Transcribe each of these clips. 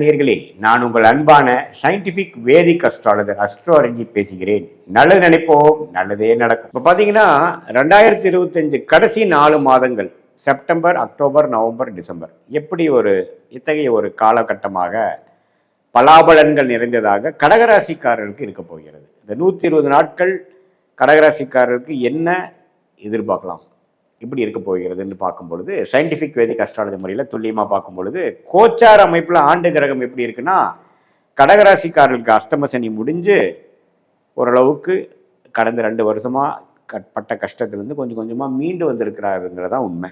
நேர்களே நான் உங்கள் அன்பான சயின்டிபிக் வேதிக் அஸ்ட்ராலஜர் அஸ்ட்ரோரஞ்சி பேசுகிறேன். நல்லது நினைப்போம் நல்லதே நடக்கும். இப்போ பார்த்தீங்கன்னா ரெண்டாயிரத்தி இருபத்தஞ்சு கடைசி நாலு மாதங்கள் செப்டம்பர் அக்டோபர் நவம்பர் டிசம்பர் எப்படி ஒரு இத்தகைய ஒரு காலகட்டமாக பலாபலன்கள் நிறைந்ததாக கடகராசிக்காரர்களுக்கு இருக்க போகிறது. இந்த நூற்றி இருபது நாட்கள் கடகராசிக்காரருக்கு என்ன எதிர்பார்க்கலாம்? இப்படி இருக்க போகிறதுன்னு பார்க்கும் பொழுது சயின்டிஃபிக் வேதிக் அஸ்ட்ராலஜி முறையில் துல்லியமாக பார்க்கும் பொழுது கோச்சார் அமைப்பில் ஆண்டு கிரகம் எப்படி இருக்குன்னா கடகராசிக்காரர்களுக்கு அஸ்தம சனி முடிஞ்சு ஓரளவுக்கு கடந்த ரெண்டு வருஷமாக பட்ட கஷ்டத்துலேருந்து கொஞ்சம் கொஞ்சமாக மீண்டு வந்திருக்கிறாருங்கிறதா உண்மை.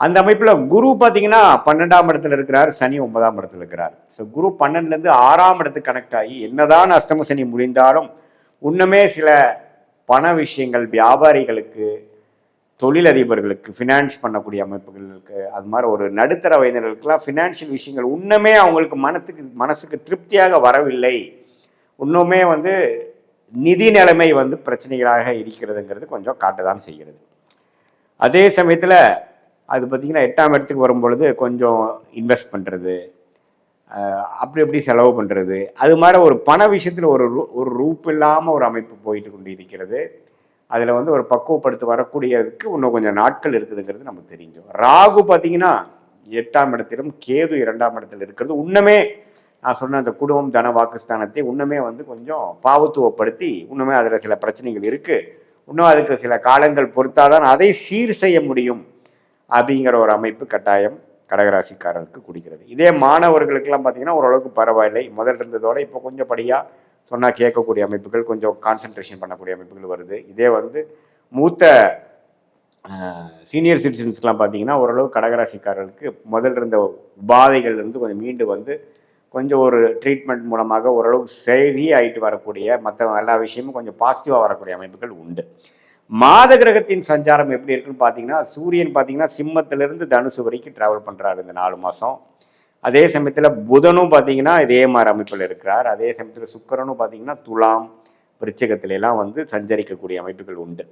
அந்த அமைப்பில் குரு பார்த்தீங்கன்னா பன்னெண்டாம் இடத்துல இருக்கிறார் சனி ஒன்பதாம் இடத்துல இருக்கிறார். ஸோ குரு பன்னெண்டுலேருந்து ஆறாம் இடத்துக்கு கனெக்ட் ஆகி என்னதான் அஸ்தம சனி முடிந்தாலும் இன்னுமே சில பண விஷயங்கள் வியாபாரிகளுக்கு தொழிலதிபர்களுக்கு ஃபினான்ஸ் பண்ணக்கூடிய அமைப்புகளுக்கு அது மாதிரி ஒரு நடுத்தர வயதினர்களுக்கெல்லாம் ஃபினான்ஷியல் விஷயங்கள் இன்னுமே அவங்களுக்கு மனத்துக்கு மனசுக்கு திருப்தியாக வரவில்லை. இன்னுமே வந்து நிதி நிலைமை வந்து பிரச்சனைகளாக இருக்கிறதுங்கிறது கொஞ்சம் காட்டதான் செய்கிறது. அதே சமயத்தில் அது பார்த்திங்கன்னா எட்டாம் இடத்துக்கு வரும்பொழுது கொஞ்சம் இன்வெஸ்ட் பண்ணுறது அப்படி எப்படி செலவு பண்ணுறது அது மாதிரி ஒரு பண விஷயத்தில் ஒரு ரூ ஒரு ரூப் இல்லாமல் ஒரு அமைப்பு போயிட்டு கொண்டு இருக்கிறது. அதில் வந்து ஒரு பக்குவப்படுத்தி வரக்கூடியதுக்கு இன்னும் கொஞ்சம் நாட்கள் இருக்குதுங்கிறது நமக்கு தெரிஞ்சோம். ராகு பார்த்தீங்கன்னா எட்டாம் இடத்திலும் கேது இரண்டாம் இடத்தில் இருக்கிறது. இன்னுமே நான் சொன்ன அந்த குடும்பம் தன வாக்குஸ்தானத்தை இன்னுமே வந்து கொஞ்சம் பாவத்துவப்படுத்தி இன்னுமே அதில் சில பிரச்சனைகள் இருக்குது இன்னும் அதுக்கு சில காலங்கள் பொறுத்தாதான் அதை சீர் செய்ய முடியும் அப்படிங்கிற ஒரு அமைப்பு கட்டாயம் கடகராசிக்காரருக்கு குடிக்கிறது. இதே மாணவர்களுக்கெல்லாம் பார்த்தீங்கன்னா ஓரளவுக்கு பரவாயில்லை. முதல் இருந்ததோட இப்போ கொஞ்சம் படியாக சொன்னால் கேட்கக்கூடிய அமைப்புகள் கொஞ்சம் கான்சன்ட்ரேஷன் பண்ணக்கூடிய அமைப்புகள் வருது. இதே வந்து மூத்த சீனியர் சிட்டிசன்ஸ்க்கெலாம் பார்த்தீங்கன்னா ஓரளவு கடகராசிக்காரர்களுக்கு முதல் இருந்த உபாதைகள் இருந்து கொஞ்சம் மீண்டு வந்து கொஞ்சம் ஒரு ட்ரீட்மெண்ட் மூலமாக ஓரளவு சரி ஆகிட்டு வரக்கூடிய மற்ற எல்லா விஷயமும் கொஞ்சம் பாசிட்டிவாக வரக்கூடிய அமைப்புகள் உண்டு. மாத கிரகத்தின் சஞ்சாரம் எப்படி இருக்குன்னு பார்த்தீங்கன்னா சூரியன் பார்த்தீங்கன்னா சிம்மத்திலிருந்து தனுசு வரைக்கும் ட்ராவல் பண்ணுறாரு இந்த நாலு மாதம் அதே சமயத்தில் புதனும் பார்த்தீங்கன்னா இதே மாதிரி அமைப்பில் இருக்கிறார். அதே சமயத்தில் சுக்கரனும் பார்த்தீங்கன்னா துலாம் விருச்சகத்திலலாம் வந்து சஞ்சரிக்கக்கூடிய அமைப்புகள் உண்டு.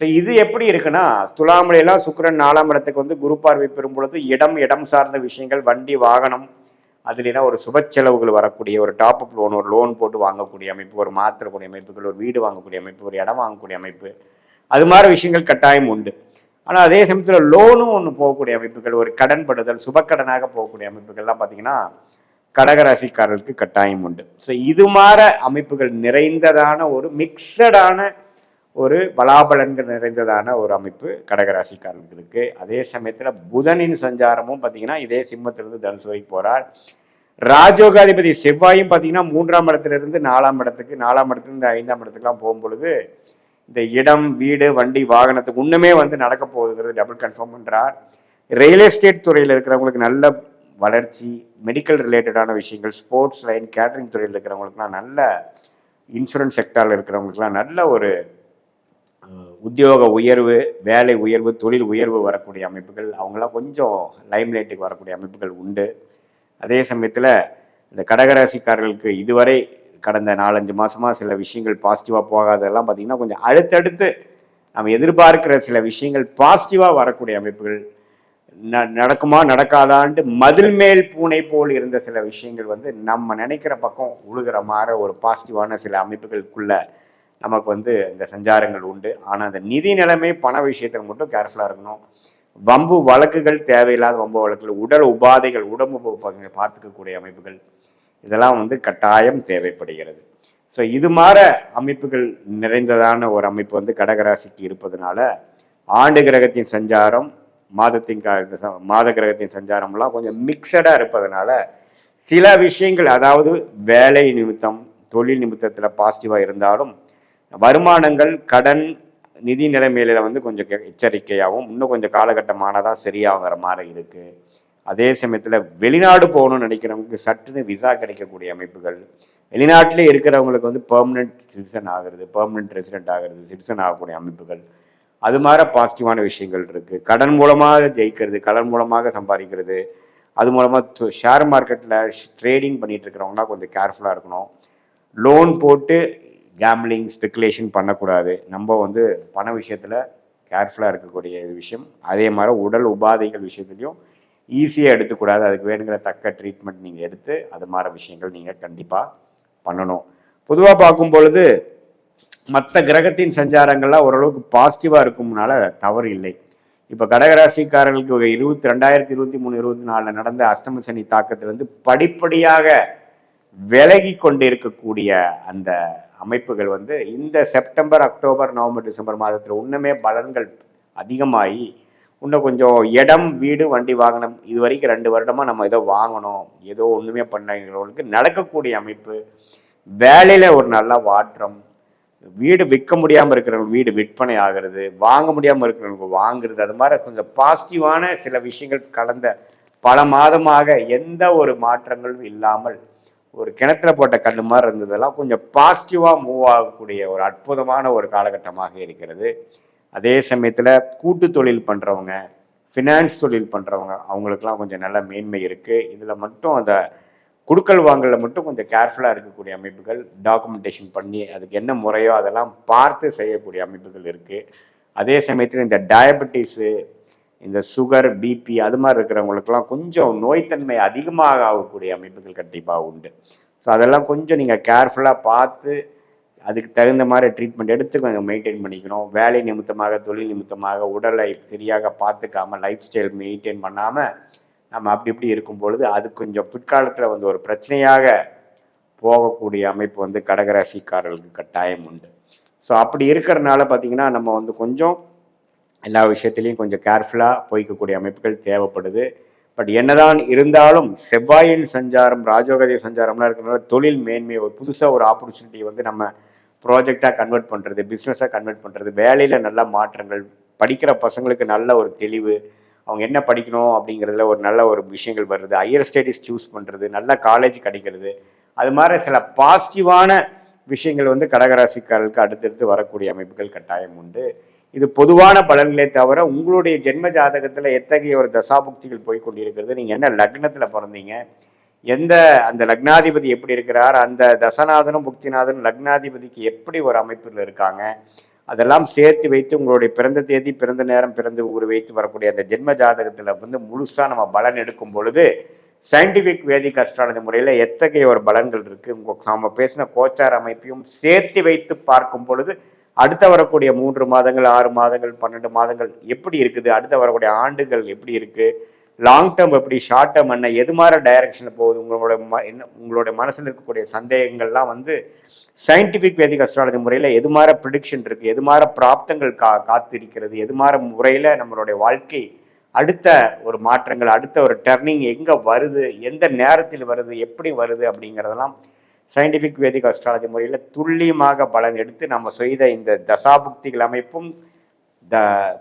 ஸோ இது எப்படி இருக்குன்னா துலாமலையெல்லாம் சுக்கரன் நாலாம் இடத்துக்கு வந்து குரு பார்வை பெறும் பொழுது இடம் இடம் சார்ந்த விஷயங்கள் வண்டி வாகனம் அதுலாம் ஒரு சுப செலவுகள் வரக்கூடிய ஒரு டாப் அப் லோன் ஒரு லோன் போட்டு வாங்கக்கூடிய அமைப்பு ஒரு மாத்திரக்கூடிய அமைப்புகள் ஒரு வீடு வாங்கக்கூடிய அமைப்பு ஒரு இடம் வாங்கக்கூடிய அமைப்பு. அது மாதிரி விஷயங்கள் கட்டாயம் உண்டு. ஆனால் அதே சமயத்தில் லோனும் ஒன்று போகக்கூடிய அமைப்புகள் ஒரு கடன்படுதல் சுபக்கடனாக போகக்கூடிய அமைப்புகள்லாம் பார்த்தீங்கன்னா கடகராசிக்காரர்களுக்கு கட்டாயம் உண்டு. ஸோ இது மாதிரி அமைப்புகள் நிறைந்ததான ஒரு மிக்சடான ஒரு பலாபலன்கள் நிறைந்ததான ஒரு அமைப்பு கடகராசிக்காரர்களுக்கு இருக்குது அதே சமயத்தில் புதனின் சஞ்சாரமும் பார்த்தீங்கன்னா இதே சிம்மத்திலிருந்து தனுசு வரைக்கும் போகிறார் ராஜோகாதிபதி செவ்வாயும் பார்த்தீங்கன்னா மூன்றாம் இடத்துலேருந்து நாலாம் இடத்துக்கு நாலாம் இடத்துலேருந்து ஐந்தாம் இடத்துக்குலாம் போகும்பொழுது இந்த இடம் வீடு வண்டி வாகனத்துக்கு ஒன்றுமே வந்து நடக்க போகுதுங்கிறது டபுள் கன்ஃபார்ம் பண்ணுறார் ரியல் எஸ்டேட் துறையில் இருக்கிறவங்களுக்கு நல்ல வளர்ச்சி மெடிக்கல் ரிலேட்டடான விஷயங்கள் ஸ்போர்ட்ஸ் லைன் கேட்டரிங் துறையில் இருக்கிறவங்களுக்குலாம் நல்ல இன்சூரன்ஸ் செக்டாரில் இருக்கிறவங்களுக்குலாம் நல்ல ஒரு உத்தியோக உயர்வு வேலை உயர்வு தொழில் உயர்வு வரக்கூடிய அமைப்புகள் அவங்களாம் கொஞ்சம் லைம்லைட்டுக்கு வரக்கூடிய அமைப்புகள் உண்டு. அதே சமயத்தில் இந்த கடகராசிக்காரர்களுக்கு இதுவரை கடந்த நாலஞ்சு மாதமாக சில விஷயங்கள் பாசிட்டிவாக போகாததெல்லாம் பார்த்திங்கன்னா கொஞ்சம் அடுத்தடுத்து நம்ம எதிர்பார்க்கிற சில விஷயங்கள் பாசிட்டிவாக வரக்கூடிய அமைப்புகள் ந நடக்குமா நடக்காதான்ட்டு மதில் மேல் பூனை போல் இருந்த சில விஷயங்கள் வந்து நம்ம நினைக்கிற பக்கம் உழுகிற மாதிரி ஒரு பாசிட்டிவான சில அமைப்புகளுக்குள்ள நமக்கு வந்து இந்த சஞ்சாரங்கள் உண்டு. ஆனால் அந்த நிதி நிலைமை பண விஷயத்தில் மட்டும் கேர்ஃபுல்லாக இருக்கணும். வம்பு வழக்குகள் தேவையில்லாத வம்பு வழக்குகள் உடல் உபாதைகள் உடம்பு பார்த்துக்கக்கூடிய அமைப்புகள் இதெல்லாம் வந்து கட்டாயம் தேவைப்படுகிறது. ஸோ இது மாற அமைப்புகள் நிறைந்ததான ஒரு அமைப்பு வந்து கடகராசிக்கு இருப்பதனால ஆண்டு கிரகத்தின் சஞ்சாரம் மாதத்தின் மாத கிரகத்தின் சஞ்சாரம்லாம் கொஞ்சம் மிக்சடாக இருப்பதனால சில விஷயங்கள் அதாவது வேலை நிமித்தம் தொழில் நிமித்தத்தில் பாசிட்டிவாக இருந்தாலும் வருமானங்கள் கடன் நிதி நிலைமையில வந்து கொஞ்சம் எச்சரிக்கையாகவும் இன்னும் கொஞ்சம் காலகட்டமானதாக சரியாகிற மாதிரி இருக்குது அதே சமயத்தில் வெளிநாடு போகணும்னு நினைக்கிறவங்களுக்கு சட்டுன்னு விசா கிடைக்கக்கூடிய அமைப்புகள். வெளிநாட்டிலே இருக்கிறவங்களுக்கு வந்து பெர்மனெண்ட் சிட்டிசன் ஆகிறது பெர்மனெண்ட் ரெசிடென்ட் ஆகிறது சிட்டிசன் ஆகக்கூடிய அமைப்புகள். அது மாதிரி பாசிட்டிவான விஷயங்கள் இருக்குது கடன் மூலமாக ஜெயிக்கிறது கடன் மூலமாக சம்பாதிக்கிறது. அது மூலமாக ஷேர் மார்க்கெட்டில் ட்ரேடிங் பண்ணிகிட்டு இருக்கிறவங்களாம் கொஞ்சம் கேர்ஃபுல்லாக இருக்கணும். லோன் போட்டு கேம்லிங் ஸ்பெக்குலேஷன் பண்ணக்கூடாது. நம்ம வந்து பண விஷயத்தில் கேர்ஃபுல்லாக இருக்கக்கூடிய விஷயம். அதே மாதிரி உடல் உபாதைகள் விஷயத்துலையும் ஈஸியாக எடுத்துக்கூடாது. அதுக்கு வேணுங்கிற தக்க ட்ரீட்மெண்ட் நீங்கள் எடுத்து அது மாதிரி விஷயங்கள் நீங்கள் கண்டிப்பாக பண்ணணும். பொதுவாக பார்க்கும் பொழுது மற்ற கிரகத்தின் சஞ்சாரங்கள்லாம் ஓரளவுக்கு பாசிட்டிவாக இருக்கும்னால தவறு இல்லை. இப்போ கடகராசிக்காரர்களுக்கு இருபத்தி ரெண்டாயிரத்தி இருபத்தி மூணு இருபத்தி நாலில் நடந்த அஷ்டம சனி தாக்கத்திலிருந்து படிப்படியாக விலகி கொண்டு இருக்கக்கூடிய அந்த அமைப்புகள் வந்து இந்த செப்டம்பர் அக்டோபர் நவம்பர் டிசம்பர் மாதத்தில் இன்னுமே பலன்கள் அதிகமாகி இன்னும் கொஞ்சம் இடம் வீடு வண்டி வாகனம் இது வரைக்கும் ரெண்டு வருடமாக நம்ம ஏதோ வாங்கணும். ஏதோ ஒன்றுமே பண்ணவங்களுக்கு நடக்கக்கூடிய அமைப்பு வேலையில் ஒரு நல்ல மாற்றம் வீடு விற்க முடியாமல் இருக்கிறவங்க வீடு விற்பனை ஆகிறது வாங்க முடியாமல் இருக்கிறவங்களுக்கு வாங்குறது அது மாதிரி கொஞ்சம் பாசிட்டிவான சில விஷயங்கள் கலந்த பல மாதமாக எந்த ஒரு மாற்றங்களும் இல்லாமல் ஒரு கிணத்துல போட்ட கல் மாதிரி இருந்ததெல்லாம் கொஞ்சம் பாசிட்டிவாக மூவ் ஆகக்கூடிய ஒரு அற்புதமான ஒரு காலகட்டமாக இருக்கிறது. அதே சமயத்தில் கூட்டு தொழில் பண்ணுறவங்க ஃபினான்ஸ் தொழில் பண்ணுறவங்க அவங்களுக்கெல்லாம் கொஞ்சம் நல்ல மேன்மை இருக்குது இதில் மட்டும் அந்த குடுக்கல் வாங்கல மட்டும் கொஞ்சம் கேர்ஃபுல்லாக இருக்கக்கூடிய அமைப்புகள் டாக்குமெண்டேஷன் பண்ணி அதுக்கு என்ன முறையோ அதெல்லாம் பார்த்து செய்யக்கூடிய அமைப்புகள் இருக்குது அதே சமயத்தில் இந்த டயபெட்டிஸு இந்த சுகர் பிபி அது மாதிரி இருக்கிறவங்களுக்கெல்லாம் கொஞ்சம் நோய்த்தன்மை அதிகமாக ஆகக்கூடிய அமைப்புகள் கண்டிப்பாக உண்டு. ஸோ அதெல்லாம் கொஞ்சம் நீங்கள் கேர்ஃபுல்லாக பார்த்து அதுக்கு தகுந்த மாதிரி ட்ரீட்மெண்ட் எடுத்து கொஞ்சம் மெயின்டைன் பண்ணிக்கணும். வேலை நிமித்தமாக தொழில் நிமித்தமாக உடலை சரியாக பார்த்துக்காம லைஃப் ஸ்டைல் மெயின்டைன் பண்ணாமல் நம்ம அப்படி இப்படி இருக்கும் பொழுது அது கொஞ்சம் பிற்காலத்தில் வந்து ஒரு பிரச்சனையாக போகக்கூடிய அமைப்பு வந்து கடகராசிக்காரர்களுக்கு கட்டாயம் உண்டு. ஸோ அப்படி இருக்கிறனால பார்த்தீங்கன்னா நம்ம வந்து கொஞ்சம் எல்லா விஷயத்துலையும் கொஞ்சம் கேர்ஃபுல்லாக போய்க்கக்கூடிய அமைப்புகள் தேவைப்படுது. பட் என்னதான் இருந்தாலும் செவ்வாயின் சஞ்சாரம் ராஜோகதி சஞ்சாரம்லாம் இருக்கிறனால தொழில் மேன்மை ஒரு புதுசாக ஒரு ஆப்பர்ச்சுனிட்டி வந்து நம்ம ப்ராஜெக்டாக கன்வெர்ட் பண்ணுறது பிஸ்னஸாக கன்வெர்ட் பண்ணுறது வேலையில் நல்ல மாற்றங்கள் படிக்கிற பசங்களுக்கு நல்ல ஒரு தெளிவு அவங்க என்ன படிக்கணும் அப்படிங்கிறதுல ஒரு நல்ல ஒரு விஷயங்கள் வருது. ஹையர் ஸ்டடீஸ் சூஸ் பண்ணுறது நல்ல காலேஜ் கிடைக்கிறது. அது மாதிரி சில பாசிட்டிவான விஷயங்கள் வந்து கடகராசிக்காரர்களுக்கு அடுத்தடுத்து வரக்கூடிய அமைப்புகள் கட்டாயம் உண்டு. இது பொதுவான பலன்களே தவிர உங்களுடைய ஜென்ம ஜாதகத்தில் எத்தகைய ஒரு தசாபுக்திகள் போய் கொண்டிருக்கிறது? நீங்கள் என்ன லக்னத்தில் பிறந்தீங்க? எந்த அந்த லக்னாதிபதி எப்படி இருக்கிறார் அந்த தசநாதனும் புக்திநாதனும் லக்னாதிபதிக்கு எப்படி ஒரு அமைப்பில் இருக்காங்க அதெல்லாம் சேர்த்து வைத்து உங்களுடைய பிறந்த தேதி பிறந்த நேரம் பிறந்த ஊர் வைத்து வரக்கூடிய அந்த ஜென்ம ஜாதகத்தில் வந்து முழுசாக நம்ம பலன் எடுக்கும் பொழுது சயின்டிஃபிக் வேதிக் அஸ்ட்ராலஜி முறையில் எத்தகைய ஒரு பலன்கள் இருக்குது உங்கள் நம்ம பேசின கோச்சார் அமைப்பையும் சேர்த்து வைத்து பார்க்கும் பொழுது அடுத்த வரக்கூடிய மூன்று மாதங்கள் ஆறு மாதங்கள் பன்னெண்டு மாதங்கள் எப்படி இருக்குது அடுத்த வரக்கூடிய ஆண்டுகள் எப்படி இருக்குது லாங் டேர்ம் எப்படி ஷார்ட் டேர்ம் என்ன எது மாதிரி டைரக்ஷனில் போகுது உங்களோட ம என்ன உங்களுடைய மனசில் இருக்கக்கூடிய சந்தேகங்கள்லாம் வந்து சயின்டிஃபிக் வேதிக் அஸ்ட்ராலஜி முறையில் எது மாதிரி ப்ரிடிக்ஷன் இருக்குது எது மாதிரி பிராப்தங்கள் கா காத்திருக்கிறது எது மாதிரி முறையில் நம்மளுடைய வாழ்க்கை அடுத்த ஒரு மாற்றங்கள் அடுத்த ஒரு டர்னிங் எங்கே வருது எந்த நேரத்தில் வருது எப்படி வருது அப்படிங்கிறதெல்லாம் சயின்டிஃபிக் வேதிக் அஸ்ட்ராலஜி முறையில் துல்லியமாக பலன் எடுத்து நம்ம செய்த இந்த தசாபுக்திகள் அமைப்பும் த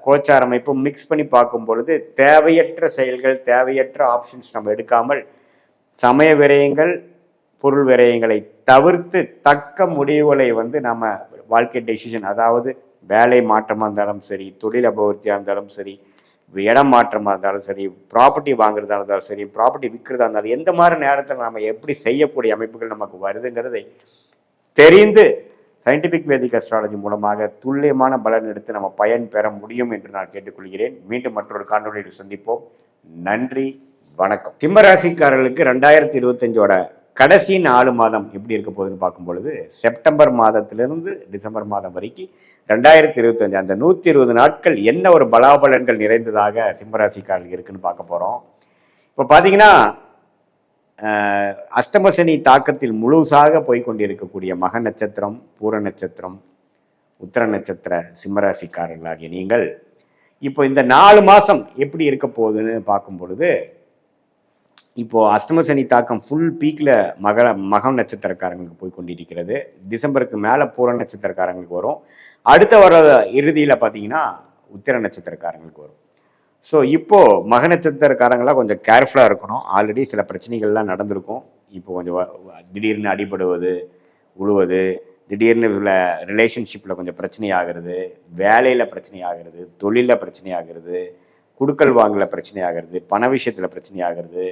கோச்சார் அமைப்பும் மிக்ஸ் பண்ணி பார்க்கும் பொழுது தேவையற்ற செயல்கள் தேவையற்ற ஆப்ஷன்ஸ் நம்ம எடுக்காமல் சமய விரயங்கள் பொருள் விரயங்களை தவிர்த்து தக்க முடிவுகளை வந்து நம்ம வாழ்க்கை டெசிஷன் அதாவது வேலை மாற்றமாக இருந்தாலும் சரி தொழில் அபவர்த்தியாக இருந்தாலும் சரி இடம் மாற்றமாக இருந்தாலும் சரி ப்ராப்பர்ட்டி வாங்குறதா இருந்தாலும் சரி ப்ராப்பர்ட்டி விற்கிறதா இருந்தாலும் எந்த மாதிரி நேரத்தில் நம்ம எப்படி செய்யக்கூடிய அமைப்புகள் நமக்கு வருதுங்கிறதை தெரிந்து சயின்டிஃபிக் வேதிக் அஸ்ட்ராலஜி மூலமாக துல்லியமான பலன் எடுத்து நம்ம பயன் பெற முடியும் என்று நான் கேட்டுக்கொள்கிறேன். மீண்டும் மற்றொரு காணொலியில் சந்திப்போம். நன்றி வணக்கம். சிம்மராசிக்காரர்களுக்கு ரெண்டாயிரத்தி இருபத்தஞ்சோட கடைசி நாலு மாதம் எப்படி இருக்க போகுதுன்னு பார்க்கும் பொழுது செப்டம்பர் மாதத்திலிருந்து டிசம்பர் மாதம் வரைக்கும் ரெண்டாயிரத்தி இருபத்தஞ்சு அந்த நூற்றி இருபது நாட்கள் என்ன ஒரு பலாபலன்கள் நிறைந்ததாக சிம்மராசிக்காரர்கள் இருக்குன்னு பார்க்க போகிறோம் இப்போ பார்த்தீங்கன்னா அஷ்டமசனி தாக்கத்தில் முழுசாக போய்கொண்டிருக்கக்கூடிய மக நட்சத்திரம் பூர நட்சத்திரம் உத்தர நட்சத்திர சிம்மராசிக்காரர்களாகிய நீங்கள் இப்போ இந்த நாலு மாதம் எப்படி இருக்க போகுதுன்னு பார்க்கும் பொழுது இப்போது அஷ்டமசனி தாக்கம் ஃபுல் பீக்கில் மக மகம் நட்சத்திரக்காரங்களுக்கு போய் கொண்டிருக்கிறது டிசம்பருக்கு மேலே பூர நட்சத்திரக்காரங்களுக்கு வரும். அடுத்த வர இறுதியில் பார்த்தீங்கன்னா உத்திர நட்சத்திரக்காரங்களுக்கு வரும். ஸோ இப்போது மகன நட்சத்திரக்காரங்களாம் கொஞ்சம் கேர்ஃபுல்லாக இருக்கணும். ஆல்ரெடி சில பிரச்சனைகள்லாம் நடந்திருக்கும். இப்போ கொஞ்சம் திடீர்னு அடிபடுவது உழுவது திடீர்னு ரிலேஷன்ஷிப்பில் கொஞ்சம் பிரச்சனை ஆகிறது வேலையில் பிரச்சனை ஆகிறது தொழிலில் பிரச்சனை ஆகிறது குடுக்கல் வாங்கல பிரச்சனை ஆகிறது பண விஷயத்தில் பிரச்சனை ஆகிறது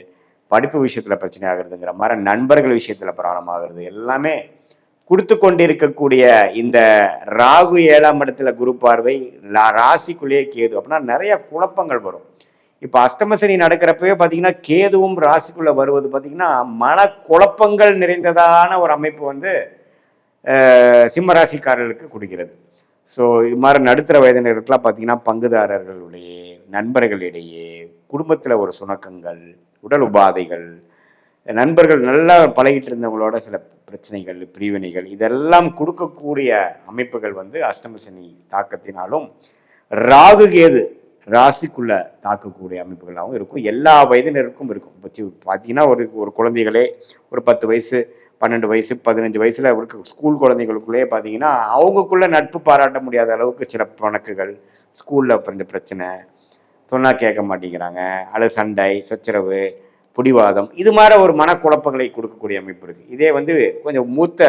படிப்பு விஷயத்தில் பிரச்சனை ஆகிறதுங்கிற மாதிரி நண்பர்கள் விஷயத்தில் பிராணம் ஆகிறது எல்லாமே கொடுத்து கொண்டிருக்கக்கூடிய இந்த ராகு ஏழாம் இடத்துல குரு பார்வை ராசிக்குள்ளேயே கேது. அப்படின்னா நிறைய குழப்பங்கள் வரும். இப்போ அஸ்தமசனி நடக்கிறப்பவே பார்த்தீங்கன்னா கேதுவும் ராசிக்குள்ளே வருவது பார்த்தீங்கன்னா மன குழப்பங்கள் நிறைந்ததான ஒரு அமைப்பு வந்து சிம்மராசிக்காரர்களுக்கு சிம்ம ராசிக்காரர்களுக்கு கொடுக்கிறது. ஸோ இது மாதிரி நடுத்தர வயதினருக்குலாம் பார்த்தீங்கன்னா பங்குதாரர்களுடைய நண்பர்களிடையே குடும்பத்தில் ஒரு சுணக்கங்கள் உடல் உபாதைகள் நண்பர்கள் நல்லா பழகிட்டு இருந்தவங்களோட சில பிரச்சனைகள் பிரிவினைகள் இதெல்லாம் கொடுக்கக்கூடிய அமைப்புகள் வந்து அஷ்டம சனி தாக்கத்தினாலும் ராகு கேது ராசிக்குள்ள தாக்கக்கூடிய அமைப்புகளாகவும் இருக்கும். எல்லா வயதினருக்கும் இருக்கும். இப்போ பார்த்தீங்கன்னா ஒரு ஒரு குழந்தைகளே ஒரு பத்து வயசு பன்னெண்டு வயசு பதினஞ்சு வயசுல இருக்க ஸ்கூல் குழந்தைகளுக்குள்ளேயே பார்த்தீங்கன்னா அவங்கக்குள்ள நட்பு பாராட்ட முடியாத அளவுக்கு சில பணக்குகள் ஸ்கூல்ல கொஞ்சம் பிரச்சனை சொன்னால் கேட்க மாட்டேங்கிறாங்க அல்லது சண்டை சச்சரவு பிடிவாதம். இது மாதிரி ஒரு மனக்குழப்பங்களை கொடுக்கக்கூடிய அமைப்பு இருக்குது இதே வந்து கொஞ்சம் மூத்த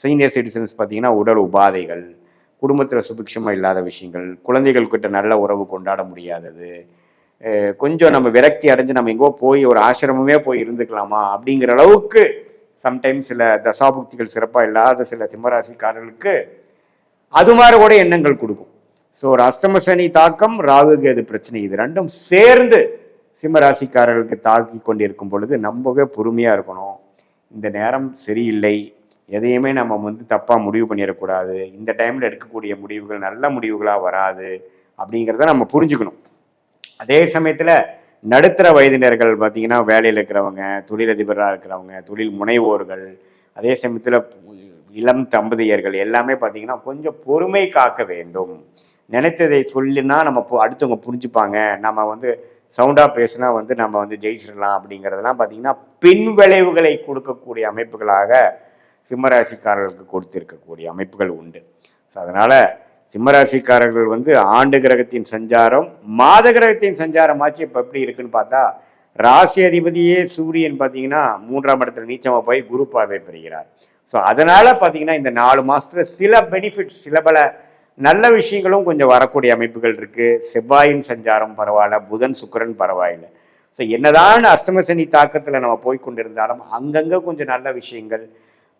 சீனியர் சிட்டிசன்ஸ் பார்த்தீங்கன்னா உடல் உபாதைகள் குடும்பத்தில் சுபிக்ஷமாக இல்லாத விஷயங்கள் குழந்தைகள் கிட்ட நல்ல உறவு கொண்டாட முடியாதது கொஞ்சம் நம்ம விரக்தி அடைஞ்சு நம்ம எங்கோ போய் ஒரு ஆசிரமமே போய் இருந்துக்கலாமா அப்படிங்கிற அளவுக்கு சம்டைம்ஸ் சில தசாபுக்திகள் சிறப்பாக இல்லாத சில சிம்மராசிக்காரர்களுக்கு அது மாதிரி கூட எண்ணங்கள் கொடுக்கும். ஸோ ஒரு அஸ்தம சனி தாக்கம் ராகு கேது பிரச்சனை இது ரெண்டும் சேர்ந்து சிம்ம ராசிக்காரர்களுக்கு தாக்கி கொண்டிருக்கும் பொழுது ரொம்பவே பொறுமையாக இருக்கணும். இந்த நேரம் சரியில்லை. எதையுமே நம்ம வந்து தப்பாக முடிவு பண்ணிடக்கூடாது. இந்த டைமில் எடுக்கக்கூடிய முடிவுகள் நல்ல முடிவுகளாக வராது அப்படிங்கிறத நம்ம புரிஞ்சுக்கணும். அதே சமயத்தில் நடுத்தர வயதினர்கள் பார்த்திங்கன்னா வேலையில் இருக்கிறவங்க தொழிலதிபராக இருக்கிறவங்க தொழில் முனைவோர்கள் அதே சமயத்தில் இளம் தம்பதியர்கள் எல்லாமே பார்த்தீங்கன்னா கொஞ்சம் பொறுமை காக்க வேண்டும். நினைத்ததை சொல்லினா நம்ம பு- அடுத்தவங்க புரிஞ்சுப்பாங்க. நம்ம வந்து சவுண்டாக பேசுனா வந்து நம்ம வந்து ஜெயிச்சிடலாம் அப்படிங்கிறதெல்லாம் பார்த்தீங்கன்னா பின் விளைவுகளை கொடுக்கக்கூடிய அமைப்புகளாக சிம்மராசிக்காரர்களுக்கு கொடுத்திருக்கக்கூடிய அமைப்புகள் உண்டு. ஸோ அதனால் சிம்மராசிக்காரர்கள் வந்து ஆண்டு கிரகத்தின் சஞ்சாரம் மாத கிரகத்தின் சஞ்சாரமாச்சு இப்போ எப்படி இருக்குன்னு பார்த்தா ராசி அதிபதியே சூரியன் பார்த்தீங்கன்னா மூன்றாம் இடத்துல நீச்சமாக போய் குரு பார்வை பெறுகிறார். ஸோ அதனால் பார்த்தீங்கன்னா இந்த நாலு மாதத்தில் சில பெனிஃபிட்ஸ் சில பல நல்ல விஷயங்களும் கொஞ்சம் வரக்கூடிய அமைப்புகள் இருக்குது செவ்வாயின் சஞ்சாரம் பரவாயில்ல புதன் சுக்கரன் பரவாயில்ல. ஸோ என்னதான் அஷ்டமசனி தாக்கத்தில் நம்ம போய் கொண்டிருந்தாலும் அங்கங்கே கொஞ்சம் நல்ல விஷயங்கள்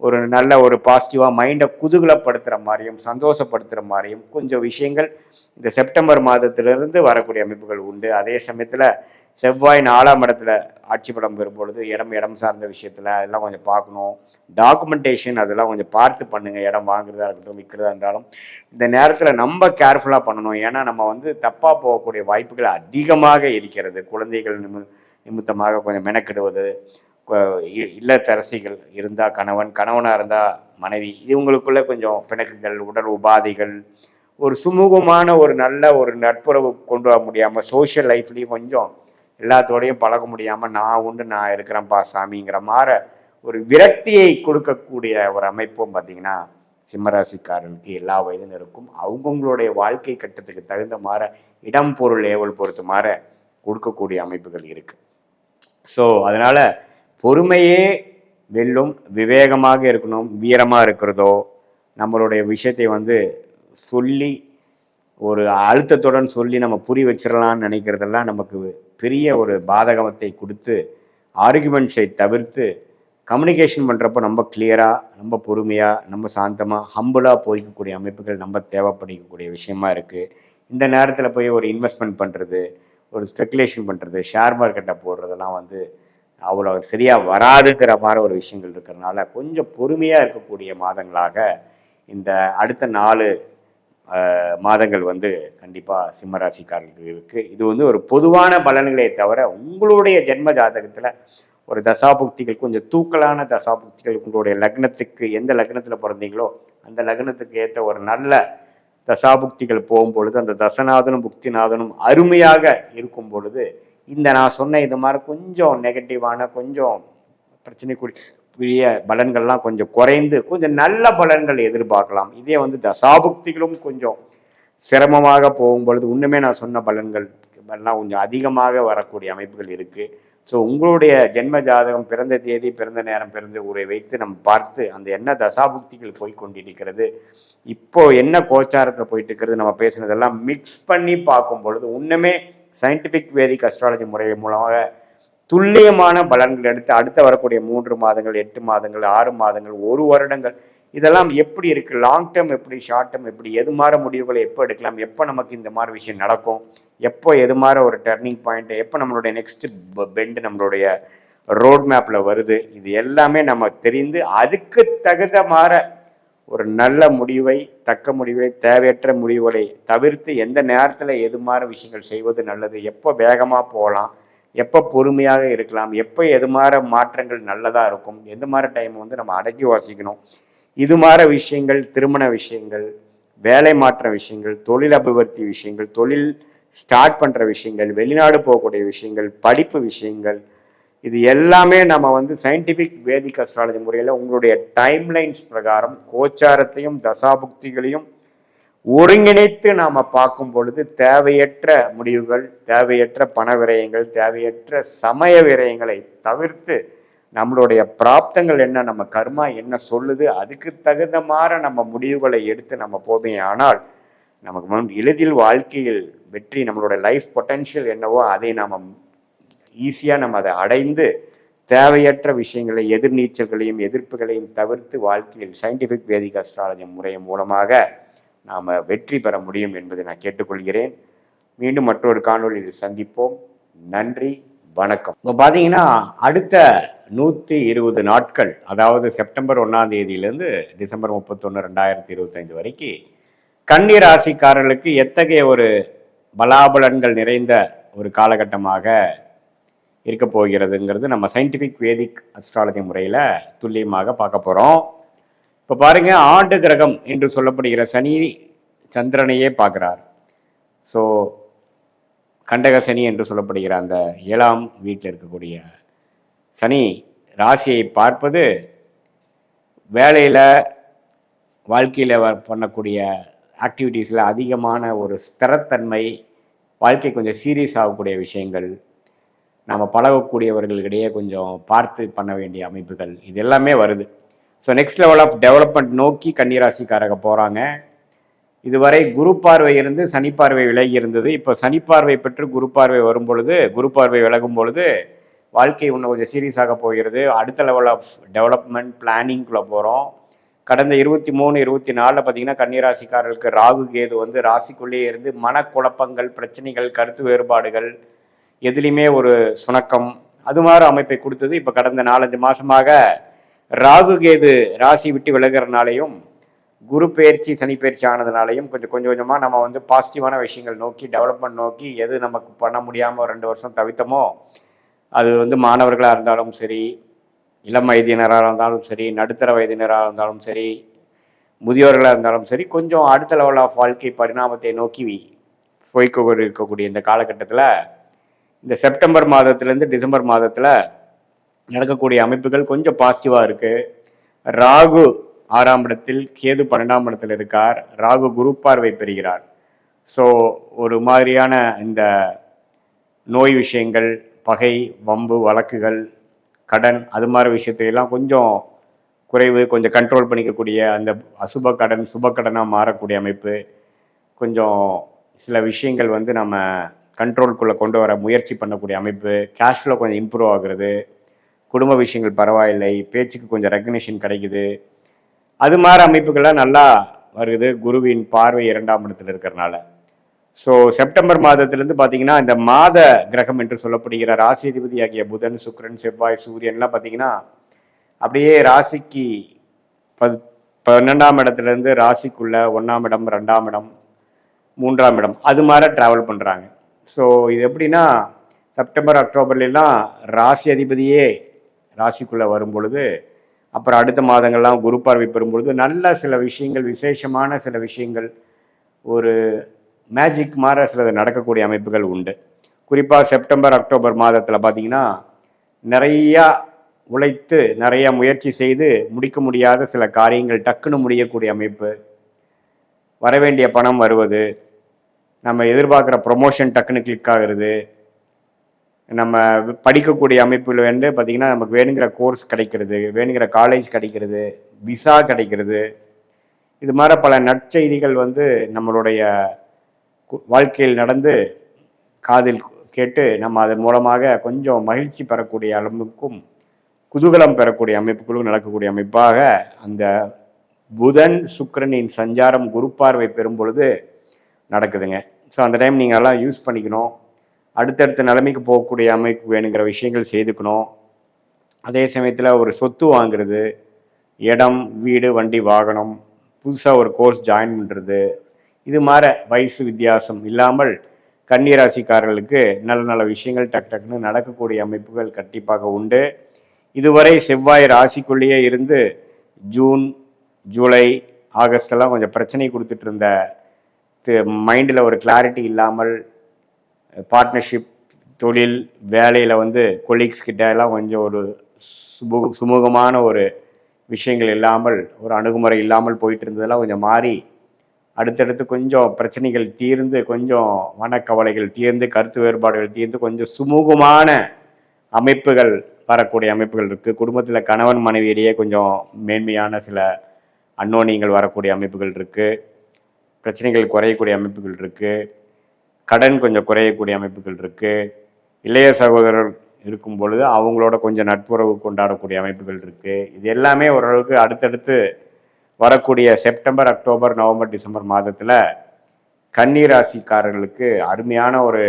ஒரு நல்ல ஒரு பாசிட்டிவாக மைண்டை குதூகலப்படுத்துகிற மாதிரியும் சந்தோஷப்படுத்துகிற மாதிரியும் கொஞ்சம் விஷயங்கள் இந்த செப்டம்பர் மாதத்திலிருந்து வரக்கூடிய அமைப்புகள் உண்டு. அதே சமயத்தில் செவ்வாய் நாலாம் இடத்துல ஆட்சி படம் பெறும்பொழுது இடம் இடம் சார்ந்த விஷயத்தில் அதெல்லாம் கொஞ்சம் பார்க்கணும். டாக்குமெண்டேஷன் அதெல்லாம் கொஞ்சம் பார்த்து பண்ணுங்கள் இடம் வாங்குறதா இருக்கட்டும் விற்கிறதா இருந்தாலும் இந்த நேரத்தில் நம்ம கேர்ஃபுல்லாக பண்ணணும். ஏன்னா நம்ம வந்து தப்பாக போகக்கூடிய வாய்ப்புகள் அதிகமாக இருக்கிறது. குழந்தைகள் நிமி நிமித்தமாக கொஞ்சம் மெனக்கிடுவது இ- இல்லத்தரசிகள் இருந்தால் கணவன் கணவனாக இருந்தால் மனைவி இவங்களுக்குள்ளே கொஞ்சம் பிணக்குகள் உடல் உபாதைகள் ஒரு சுமூகமான ஒரு நல்ல ஒரு நட்புறவு கொண்டு வர முடியாமல் சோஷியல் லைஃப்லேயும் கொஞ்சம் எல்லாத்தோடையும் பழக முடியாமல் நான் உண்டு நான் இருக்கிறேன்ப்பா சாமிங்கிற மாதிரி ஒரு விரக்தியை கொடுக்கக்கூடிய ஒரு அமைப்பும் பார்த்தீங்கன்னா சிம்மராசிக்காரனுக்கு எல்லா வயதினருக்கும் அவங்கவுங்களுடைய வாழ்க்கை கட்டத்துக்கு தகுந்த மாதிரி இடம் பொருள் ஏவல் பொறுத்த மாதிரி கொடுக்கக்கூடிய அமைப்புகள் இருக்கு. ஸோ அதனால பொறுமையே வெல்லும் விவேகமாக இருக்கணும் வீரமாக இருக்கிறதோ நம்மளுடைய விஷயத்தை வந்து சொல்லி ஒரு அழுத்தத்துடன் சொல்லி நம்ம புரி வச்சிடலாம்னு நினைக்கிறதெல்லாம் நமக்கு பெரிய ஒரு பாதகத்தை கொடுத்து ஆர்குமெண்ட்ஸை தவிர்த்து கம்யூனிகேஷன் பண்ணுறப்ப ரொம்ப கிளியராக ரொம்ப பொறுமையாக நம்ம சாந்தமாக ஹம்புளாக போய்க்கக்கூடிய அமைப்புகள் நம்ம தேவைப்படிக்கக்கூடிய விஷயமா இருக்குது இந்த நேரத்தில் போய் ஒரு இன்வெஸ்ட்மெண்ட் பண்ணுறது ஒரு ஸ்பெகுலேஷன் பண்ணுறது ஷேர் மார்க்கெட்டை போடுறதெல்லாம் வந்து அவ்வளோ சரியாக வராதுங்கிற மாதிரி ஒரு விஷயங்கள் இருக்கிறனால கொஞ்சம் பொறுமையாக இருக்கக்கூடிய மாதங்களாக இந்த அடுத்த நாலு மாதங்கள் வந்து கண்டிப்பாக சிம்மராசிக்காரர்களுக்கு. இருக்குது இது வந்து ஒரு பொதுவான பலன்களே தவிர உங்களுடைய ஜென்ம ஜாதகத்தில் ஒரு தசாபுக்திகள் கொஞ்சம் தூக்கலான தசாபுக்திகள் உங்களுடைய லக்னத்துக்கு எந்த லக்னத்தில் பிறந்தீங்களோ அந்த லக்னத்துக்கு ஏற்ற ஒரு நல்ல தசாபுக்திகள் போகும் பொழுது அந்த தசநாதனும் புக்திநாதனும் அருமையாக இருக்கும் பொழுது இந்த நான் சொன்ன இது மாதிரி கொஞ்சம் நெகட்டிவான கொஞ்சம் பிரச்சனைக்குரிய பலன்கள்லாம் கொஞ்சம் குறைந்து கொஞ்சம் நல்ல பலன்கள் எதிர்பார்க்கலாம். இதே வந்து தசாபுக்திகளும் கொஞ்சம் சிரமமாக போகும் பொழுது இன்னுமே நான் சொன்ன பலன்கள் எல்லாம் கொஞ்சம் அதிகமாக வரக்கூடிய அமைப்புகள் இருக்குது ஸோ உங்களுடைய ஜென்ம ஜாதகம் பிறந்த தேதி பிறந்த நேரம் பிறந்த ஊரை வைத்து நம்ம பார்த்து அந்த என்ன தசாபுக்திகள் போய் கொண்டிருக்கிறது இப்போ என்ன கோச்சாரத்தில் போயிட்டு இருக்கிறது நம்ம பேசுனதெல்லாம் மிக்ஸ் பண்ணி பார்க்கும் பொழுது இன்னுமே சயின்டிஃபிக் வேதிக் அஸ்ட்ராலஜி முறை மூலமாக துல்லியமான பலன்கள் எடுத்து அடுத்து வரக்கூடிய மூன்று மாதங்கள் எட்டு மாதங்கள் ஆறு மாதங்கள் ஒரு வருடங்கள் இதெல்லாம் எப்படி இருக்கு? லாங் டேர்ம் எப்படி? ஷார்ட் டேர்ம் எப்படி? எது மாதிரி முடிவுகளை எப்போ எடுக்கலாம்? எப்போ நமக்கு இந்த மாதிரி விஷயம் நடக்கும்? எப்போ எது மாதிரி ஒரு டர்னிங் பாயிண்ட் எப்போ நம்மளுடைய நெக்ஸ்ட் பெண்டு நம்மளுடைய ரோட் மேப்பில் வருது? இது எல்லாமே நம்ம தெரிந்து அதுக்கு தகுந்த மாதிரி ஒரு நல்ல முடிவை தக்க முடிவை தேவையற்ற முடிவுகளை தவிர்த்து எந்த நேரத்தில் எது மாதிரி விஷயங்கள் செய்வது நல்லது எப்போ வேகமாக போகலாம் எப்போ பொறுமையாக இருக்கலாம் எப்போ எது மாதிரி மாற்றங்கள் நல்லதாக இருக்கும் எந்த மாதிரி டைம் வந்து நம்ம அடக்கி வாசிக்கணும். இது மாதிரி விஷயங்கள் திருமண விஷயங்கள் வேலை மாற்ற விஷயங்கள் தொழில் அபிவிருத்தி விஷயங்கள் தொழில் ஸ்டார்ட் பண்ணுற விஷயங்கள் வெளிநாடு போகக்கூடிய விஷயங்கள் படிப்பு விஷயங்கள் இது எல்லாமே நம்ம வந்து சயின்டிஃபிக் வேதிக் அஸ்ட்ராலஜி முறையில் உங்களுடைய டைம்லைன்ஸ் பிரகாரம் கோச்சாரத்தையும் தசாபுக்திகளையும் ஒருங்கிணைத்து நாம் பார்க்கும் பொழுது தேவையற்ற முடிவுகள் தேவையற்ற பண விரயங்கள் தேவையற்ற சமய விரயங்களை தவிர்த்து நம்மளுடைய பிராப்தங்கள் என்ன நம்ம கர்மா என்ன சொல்லுது அதுக்கு தகுந்த மாதிரி நம்ம முடிவுகளை எடுத்து நம்ம போமே. ஆனால் நமக்கு முன் எளிதில் வாழ்க்கையில் வெற்றி நம்மளோட லைஃப் பொட்டன்ஷியல் என்னவோ அதை நாம் ஈஸியாக நம்ம அதை அடைந்து தேவையற்ற விஷயங்களை எதிர்நீச்சல்களையும் எதிர்ப்புகளையும் தவிர்த்து வாழ்க்கையில் சயின்டிஃபிக் வேதிக் அஸ்ட்ராலஜி முறை மூலமாக நாம் வெற்றி பெற முடியும் என்பதை நான் கேட்டுக்கொள்கிறேன். மீண்டும் மற்றொரு காணொளியில் சந்திப்போம். நன்றி வணக்கம். இப்போ பார்த்தீங்கன்னா அடுத்த நூற்றி இருபது நாட்கள் அதாவது செப்டம்பர் ஒன்றாம் தேதியிலேருந்து டிசம்பர் முப்பத்தொன்று ரெண்டாயிரத்தி இருபத்தைந்து வரைக்கும் கன்னி ராசிக்காரர்களுக்கு எத்தகைய ஒரு பலாபலன்கள் நிறைந்த ஒரு காலகட்டமாக இருக்க போகிறதுங்கிறது நம்ம சயின்டிஃபிக் வேதிக் அஸ்ட்ராலஜி முறையில் துல்லியமாக பார்க்க போகிறோம் இப்போ பாருங்க ஆண்டு கிரகம் என்று சொல்லப்படுகிற சனி சந்திரனையே பார்க்குறார். ஸோ கண்டக சனி என்று சொல்லப்படுகிற அந்த ஏழாம் வீட்டில் இருக்கக்கூடிய சனி ராசியை பார்ப்பது வேலையில் வாழ்க்கையில் பண்ணக்கூடிய ஆக்டிவிட்டீஸில் அதிகமான ஒரு ஸ்திரத்தன்மை வாழ்க்கை கொஞ்சம் சீரியஸ் ஆகக்கூடிய விஷயங்கள் நாம் பழகக்கூடியவர்களுக்கிடையே கொஞ்சம் பார்த்து பண்ண வேண்டிய அமைப்புகள் இது எல்லாமே வருது. So next level of development நோக்கி கன்னிராசிக்காரங்க போகிறாங்க இதுவரை குரு பார்வை இருந்து சனி பார்வை விலகி இருந்தது. இப்போ சனி பார்வை பெற்று குரு பார்வை வரும் பொழுது குரு பார்வை விலகும் பொழுது வாழ்க்கை இன்னும் கொஞ்சம் சீரியஸாக போகிறது. அடுத்த லெவல் ஆஃப் டெவலப்மெண்ட் பிளானிங்குள்ளே போகிறோம் கடந்த இருபத்தி மூணு இருபத்தி நாலில் பார்த்தீங்கன்னா கன்னிராசிக்காரர்களுக்கு ராகு கேது வந்து ராசிக்குள்ளேயே இருந்து மனக்குழப்பங்கள் பிரச்சனைகள் கருத்து வேறுபாடுகள் எதுலேயுமே ஒரு சுணக்கம். அது மாதிரி அமைப்பை கொடுத்தது. இப்போ கடந்த நாலஞ்சு மாதமாக ராகு கேது ராசி விட்டு விலகிறனாலையும் குரு பயிற்சி சனி பயிற்சி ஆனதுனாலையும் கொஞ்சம் கொஞ்சம் கொஞ்சமாக நம்ம வந்து பாசிட்டிவான விஷயங்கள் நோக்கி டெவலப்மெண்ட் நோக்கி எது நமக்கு பண்ண முடியாமல் ரெண்டு வருஷம் தவித்தமோ அது வந்து மாணவர்களாக இருந்தாலும் சரி இளம் வயதினராக இருந்தாலும் சரி நடுத்தர வயதினராக இருந்தாலும் சரி முதியோர்களாக இருந்தாலும் சரி கொஞ்சம் அடுத்த லெவல் ஆஃப் வாழ்க்கை பரிணாமத்தை நோக்கி போய்க்க இருக்கக்கூடிய இந்த காலகட்டத்தில் இந்த செப்டம்பர் மாதத்துலேருந்து டிசம்பர் மாதத்தில் நடக்கக்கூடிய அமைப்புகள் கொஞ்சம் பாசிட்டிவாக இருக்குது ராகு ஆறாம் இடத்தில் கேது பன்னெண்டாம் இடத்தில் இருக்கார். ராகு குரு பார்வை பெறுகிறார். ஸோ ஒரு மாதிரியான இந்த நோய் விஷயங்கள் பகை வம்பு வழக்குகள் கடன் அது மாதிரி விஷயத்தையெல்லாம் கொஞ்சம் குறைவு கொஞ்சம் கண்ட்ரோல் பண்ணிக்கக்கூடிய அந்த அசுப கடன் சுப கடனாக மாறக்கூடிய அமைப்பு. கொஞ்சம் சில விஷயங்கள் வந்து நம்ம கண்ட்ரோல்குள்ளே கொண்டு வர முயற்சி பண்ணக்கூடிய அமைப்பு. கேஷ் ஃப்ளோ கொஞ்சம் இம்ப்ரூவ் ஆகுறது. குடும்ப விஷயங்கள் பரவாயில்லை பேச்சுக்கு கொஞ்சம் ரெக்கக்னிஷன் கிடைக்குது. அது மாதிரி அமைப்புகள்லாம் நல்லா வருது குருவின் பார்வை இரண்டாம் இடத்துல இருக்கிறனால. ஸோ செப்டம்பர் மாதத்திலேருந்து பார்த்தீங்கன்னா இந்த மாத கிரகம் என்று சொல்லப்படுகிற ராசி அதிபதி ஆகிய புதன் சுக்ரன் செவ்வாய் சூரியன்லாம் பார்த்தீங்கன்னா அப்படியே ராசிக்கு பது பன்னெண்டாம் இடத்துலேருந்து ராசிக்குள்ள ஒன்றாம் இடம் ரெண்டாம் இடம் மூன்றாம் இடம் அது மாதிரி ட்ராவல் பண்ணுறாங்க ஸோ இது எப்படின்னா செப்டம்பர் அக்டோபர்லாம் ராசி அதிபதியே ராசிக்குள்ளே வரும் பொழுது அப்புறம் அடுத்த மாதங்கள்லாம் குரு பார்வை பெறும் பொழுது நல்ல சில விஷயங்கள் விசேஷமான சில விஷயங்கள் ஒரு மேஜிக் மாற சிலது நடக்கக்கூடிய அமைப்புகள் உண்டு. குறிப்பாக செப்டம்பர் அக்டோபர் மாதத்தில் பார்த்தீங்கன்னா நிறையா உழைத்து நிறையா முயற்சி செய்து முடிக்க முடியாத சில காரியங்கள் டக்குன்னு முடியக்கூடிய அமைப்பு வரவேண்டிய பணம் வருவது நம்ம எதிர்பார்க்குற ப்ரொமோஷன் டக்குன்னு கிளிக் ஆகிறது நம்ம படிக்கக்கூடிய அமைப்பில் வந்து பார்த்திங்கன்னா நமக்கு வேணுங்கிற கோர்ஸ் கிடைக்கிறது வேணுங்கிற காலேஜ் கிடைக்கிறது விசா கிடைக்கிறது. இது மாதிரி பல நற்செய்திகள் வந்து நம்மளுடைய கு- வாழ்க்கையில் நடந்து காதில் கேட்டு நம்ம அதன் மூலமாக கொஞ்சம் மகிழ்ச்சி பெறக்கூடிய அளவுக்கும் குதூகலம் பெறக்கூடிய அமைப்புகளும் நடக்கக்கூடிய அமைப்பாக அந்த புதன் சுக்கரனின் சஞ்சாரம் குரு பார்வை பெறும் பொழுது நடக்குதுங்க. ஸோ அந்த டைம் நீங்கள் எல்லாம் யூஸ் பண்ணிக்கணும். அடுத்தடுத்த நிலைமைக்கு போகக்கூடிய அமைப்பு வேணுங்கிற விஷயங்கள் செய்துக்கணும். அதே சமயத்தில் ஒரு சொத்து வாங்குறது இடம் வீடு வண்டி வாகனம் புதுசாக ஒரு கோர்ஸ் ஜாயின் பண்ணுறது இது மாதிரி வயசு வித்தியாசம் இல்லாமல் கன்னிராசிக்காரர்களுக்கு நல்ல நல்ல விஷயங்கள் டக் டக்குன்னு நடக்கக்கூடிய அமைப்புகள் கண்டிப்பாக உண்டு. இதுவரை செவ்வாய் ராசிக்குள்ளேயே இருந்து ஜூன் ஜூலை ஆகஸ்ட் எல்லாம் கொஞ்சம் பிரச்சனை கொடுத்துட்டு இருந்த மைண்டில் ஒரு கிளாரிட்டி இல்லாமல் பார்ட்னர்ஷிப் தொழில் வேலையில் வந்து கொலீக்ஸ் கிட்ட எல்லாம் கொஞ்சம் ஒரு சுமு சுமூகமான ஒரு விஷயங்கள் இல்லாமல் ஒரு அணுகுமுறை இல்லாமல் போயிட்டு இருந்ததெல்லாம் கொஞ்சம் மாறி அடுத்தடுத்து கொஞ்சம் பிரச்சனைகள் தீர்ந்து கொஞ்சம் மனக்கவலைகள் தீர்ந்து கருத்து வேறுபாடுகள் தீர்ந்து கொஞ்சம் சுமூகமான அமைப்புகள் வரக்கூடிய அமைப்புகள் இருக்குது குடும்பத்தில் கணவன் மனைவியிடையே கொஞ்சம் மேன்மையான சில அன்னோனியங்கள் வரக்கூடிய அமைப்புகள் இருக்குது பிரச்சனைகள் குறையக்கூடிய அமைப்புகள் இருக்குது கடன் கொஞ்சம் குறையக்கூடிய அமைப்புகள் இருக்குது இளைய சகோதரர் இருக்கும் பொழுது அவங்களோட கொஞ்சம் நட்புறவு கொண்டாடக்கூடிய அமைப்புகள் இருக்குது இது எல்லாமே ஓரளவுக்கு அடுத்தடுத்து வரக்கூடிய செப்டம்பர் அக்டோபர் நவம்பர் டிசம்பர் மாதத்தில் கன்னிராசிக்காரர்களுக்கு அருமையான ஒரு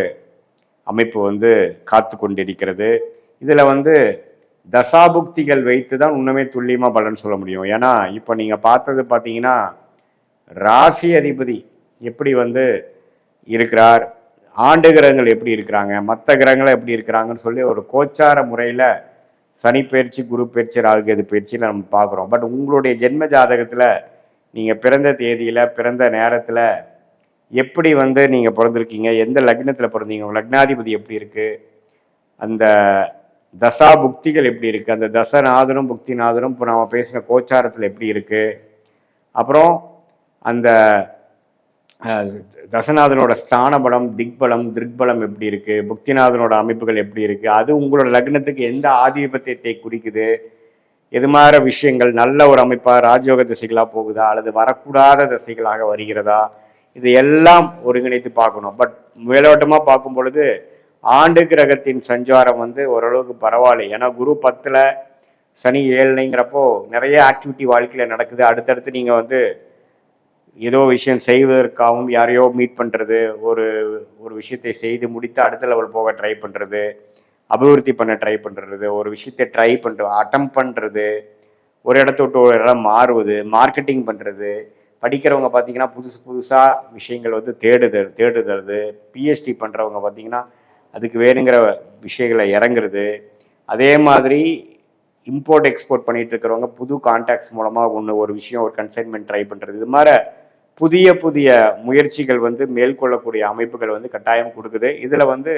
அமைப்பு வந்து காத்து கொண்டிருக்கிறது. இதில் வந்து தசாபுக்திகள் வைத்து தான் இன்னுமே துல்லியமாக பலன் சொல்ல முடியும். ஏன்னா இப்போ நீங்கள் பார்த்தது பார்த்தீங்கன்னா ராசி அதிபதி எப்படி வந்து இருக்கிறார். ஆண்டு கிரகங்கள் எப்படி இருக்கிறாங்க? மற்ற கிரகங்கள் எப்படி இருக்கிறாங்கன்னு சொல்லி ஒரு கோச்சார முறையில் சனி பயிற்சி குரு பயிற்சி ராகுகேது பயிற்சியில் நம்ம பார்க்குறோம். பட் உங்களுடைய ஜென்ம ஜாதகத்தில் நீங்கள் பிறந்த தேதியில் பிறந்த நேரத்தில் எப்படி வந்து நீங்கள் பிறந்திருக்கீங்க? எந்த லக்னத்தில் பிறந்தீங்க? உங்கள் லக்னாதிபதி எப்படி இருக்குது அந்த தசா புக்திகள் எப்படி இருக்குது அந்த தசநாதனும் புக்திநாதனும் இப்போ நம்ம பேசின கோச்சாரத்தில் எப்படி இருக்குது அப்புறம் அந்த தசநாதனோட ஸ்தான பலம் திக்பலம் திருக்பலம் எப்படி இருக்கு? புக்திநாதனோட அமைப்புகள் எப்படி இருக்கு? அது உங்களோட லக்னத்துக்கு எந்த ஆதிபத்தியத்தை குறிக்குது? எது மாதிரி விஷயங்கள்? நல்ல ஒரு அமைப்பா ராஜயோக திசைகளாக போகுதா? அல்லது வரக்கூடாத திசைகளாக வருகிறதா? இது எல்லாம் ஒருங்கிணைத்து பார்க்கணும். பட் மேலோட்டமாக பார்க்கும் பொழுது ஆண்டு கிரகத்தின் சஞ்சாரம் வந்து ஓரளவுக்கு பரவாயில்லை. ஏன்னா குரு பத்தில் சனி ஏழுனைங்கிறப்போ நிறைய ஆக்டிவிட்டி வாழ்க்கையில் நடக்குது. அடுத்தடுத்து நீங்கள் வந்து ஏதோ விஷயம் செய்வதற்காகவும் யாரையோ மீட் பண்ணுறது ஒரு ஒரு விஷயத்தை செய்து முடித்து அடுத்த லெவல் போக ட்ரை பண்ணுறது அபிவிருத்தி பண்ண ட்ரை பண்ணுறது ஒரு விஷயத்தை ட்ரை பண்ணுறது அட்டம் பண்ணுறது ஒரு இடத்த விட்டு ஒரு இடம் மாறுவது மார்க்கெட்டிங் பண்ணுறது படிக்கிறவங்க பார்த்தீங்கன்னா புதுசு புதுசாக விஷயங்கள் வந்து தேடுதல் தேடுதல் பிஹெச்டி பண்ணுறவங்க பார்த்தீங்கன்னா அதுக்கு வேணுங்கிற விஷயங்களை இறங்குறது. அதே மாதிரி இம்போர்ட் எக்ஸ்போர்ட் பண்ணிகிட்டு இருக்கிறவங்க புது கான்டாக்ட்ஸ் மூலமாக ஒன்று ஒரு விஷயம் ஒரு கன்சைன்மெண்ட் ட்ரை பண்ணுறது இது மாதிரி புதிய புதிய முயற்சிகள் வந்து மேற்கொள்ளக்கூடிய அமைப்புகள் வந்து கட்டாயம் கொடுக்குது. இதில் வந்து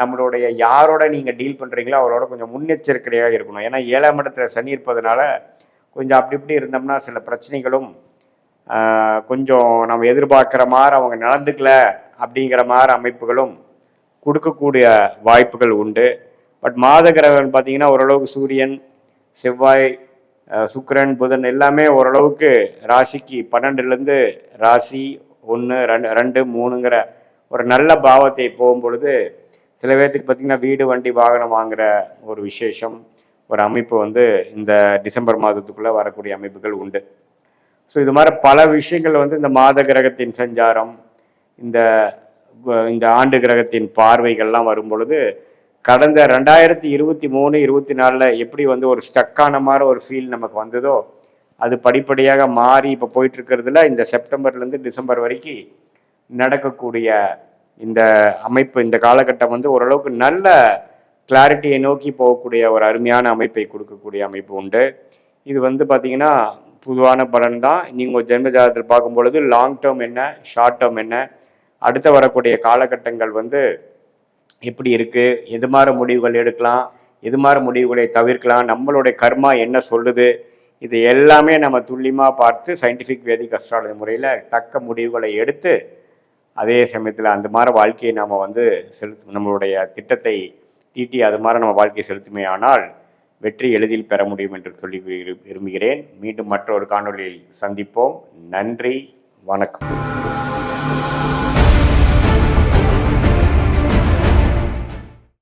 நம்மளுடைய யாரோட நீங்கள் டீல் பண்ணுறீங்களோ அவரோட கொஞ்சம் முன்னெச்சரிக்கையாக இருக்கணும். ஏன்னா ஏழாம் இடத்துல சனி இருப்பதனால கொஞ்சம் அப்படி இப்படி இருந்தோம்னா சில பிரச்சனைகளும் கொஞ்சம் நம்ம எதிர்பார்க்குற மாதிரி அவங்க நடந்துக்கல அப்படிங்கிற மாதிரி அமைப்புகளும் கொடுக்கக்கூடிய வாய்ப்புகள் உண்டு. பட் மாத கிரகம்னு பார்த்தீங்கன்னா ஓரளவுக்கு சூரியன் செவ்வாய் சுக்கரன் புதன் எல்லாமே ஓரளவுக்கு ராசிக்கு பன்னெண்டுலேருந்து ராசி ஒன்று ரெண்டு ரெண்டு மூணுங்கிற ஒரு நல்ல பாவத்தை போகும் பொழுது சில பேர்த்துக்கு பார்த்தீங்கன்னா வீடு வண்டி வாகனம் வாங்குகிற ஒரு விசேஷம் ஒரு அமைப்பு வந்து இந்த டிசம்பர் மாதத்துக்குள்ளே வரக்கூடிய அமைப்புகள் உண்டு. ஸோ இது மாதிரி பல விஷயங்கள் வந்து இந்த மாத கிரகத்தின் சஞ்சாரம் இந்த இந்த ஆண்டு கிரகத்தின் பார்வைகள்லாம் வரும் பொழுது கடந்த ரெண்டாயிரத்தி இருபத்தி மூணு இருபத்தி நாலில் எப்படி வந்து ஒரு ஸ்டக்கான மாதிரி ஒரு ஃபீல் நமக்கு வந்ததோ அது படிப்படியாக மாறி இப்போ போயிட்டுருக்கிறதுல இந்த செப்டம்பர்லேருந்து டிசம்பர் வரைக்கும் நடக்கக்கூடிய இந்த அமைப்பு இந்த காலகட்டம் வந்து ஓரளவுக்கு நல்ல கிளாரிட்டியை நோக்கி போகக்கூடிய ஒரு அருமையான அமைப்பை கொடுக்கக்கூடிய அமைப்பு உண்டு. இது வந்து பார்த்தீங்கன்னா பொதுவான பலன் தான். நீங்கள் ஜென்ம ஜாதகத்தில் பார்க்கும் பொழுது லாங் டேர்ம் என்ன ஷார்ட் டேர்ம் என்ன அடுத்து வரக்கூடிய காலகட்டங்கள் வந்து எப்படி இருக்கு? எது மாதிரி முடிவுகள் எடுக்கலாம்? எது மாதிரி முடிவுகளை தவிர்க்கலாம்? நம்மளுடைய கர்மா என்ன சொல்லுது? இது எல்லாமே நம்ம துல்லியமாக பார்த்து சயின்டிஃபிக் வேதிக் அஸ்ட்ராலஜி முறையில் தக்க முடிவுகளை எடுத்து அதே சமயத்தில் அந்த மாதிரி வாழ்க்கையை நாம் வந்து செலுத்து நம்மளுடைய திட்டத்தை தீட்டி அது மாதிரி நம்ம வாழ்க்கையை செலுத்துமே ஆனால் வெற்றி எளிதில் பெற முடியும் என்று சொல்லி விரும்புகிறேன். மீண்டும் மற்றொரு காணொலியில் சந்திப்போம். நன்றி. வணக்கம்.